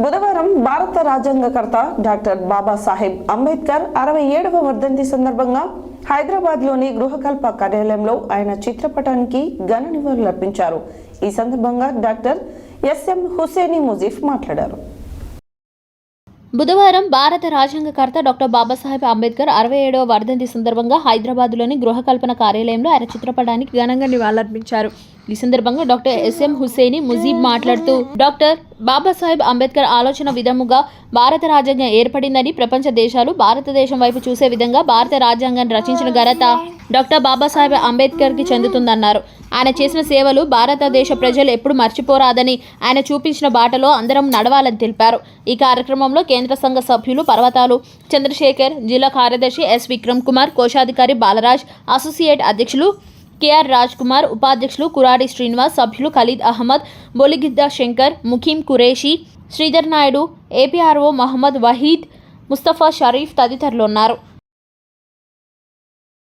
బుధవారం భారత రాజ్యాంగకర్త డాక్టర్ బాబాసాహెబ్ అంబేద్కర్ అరవై ఏడవ వర్ధంతి సందర్భంగా హైదరాబాద్లోని గృహకల్ప కార్యాలయంలో ఆయన చిత్రపటానికి ఘన నివాళులర్పించారు ఈ సందర్భంగా డాక్టర్ ఎస్ఎం హుసేని ముజీఫ్ మాట్లాడారు. బుధవారం భారత రాజ్యాంగకర్త డాక్టర్ బాబాసాహెబ్ అంబేద్కర్ అరవై ఏడవ వర్ధంతి సందర్భంగా హైదరాబాద్లోని గృహకల్పన కార్యాలయంలో ఆయన చిత్రపటానికి ఘనంగా నివాళులర్పించారు. ఈ సందర్భంగా డాక్టర్ ఎస్ఎం హుసేని ముజీబ్ మాట్లాడుతూ డాక్టర్ బాబాసాహెబ్ అంబేద్కర్ ఆలోచన విధముగా భారత రాజ్యాంగం ఏర్పడిందని ప్రపంచ దేశాలు భారతదేశం వైపు చూసే విధంగా భారత రాజ్యాంగాన్ని రచించిన ఘనత డాక్టర్ బాబాసాహెబ్ అంబేద్కర్కి చెందుతుందన్నారు. ఆయన చేసిన సేవలు భారతదేశ ప్రజలు ఎప్పుడు మర్చిపోరాదని ఆయన చూపించిన బాటలో అందరం నడవాలని తెలిపారు. ఈ కార్యక్రమంలో కేంద్ర సంఘ సభ్యులు పర్వతాలు చంద్రశేఖర్ జిల్లా కార్యదర్శి ఎస్ విక్రమ్ కుమార్ కోశాధికారి బాలరాజ్ అసోసియేట్ అధ్యక్షులు కేఆర్ రాజ్ కుమార్ ఉపాధ్యక్షులు కురాడి శ్రీనివాస్ సభ్యులు ఖలీద్ అహ్మద్ బొలిగిద్దా శంకర్ ముఖీం కురేషి శ్రీధర్ నాయుడు ఏపీఆర్ఓ మహమ్మద్ వహీద్ ముస్తఫా షరీఫ్ తదితరులు ఉన్నారు.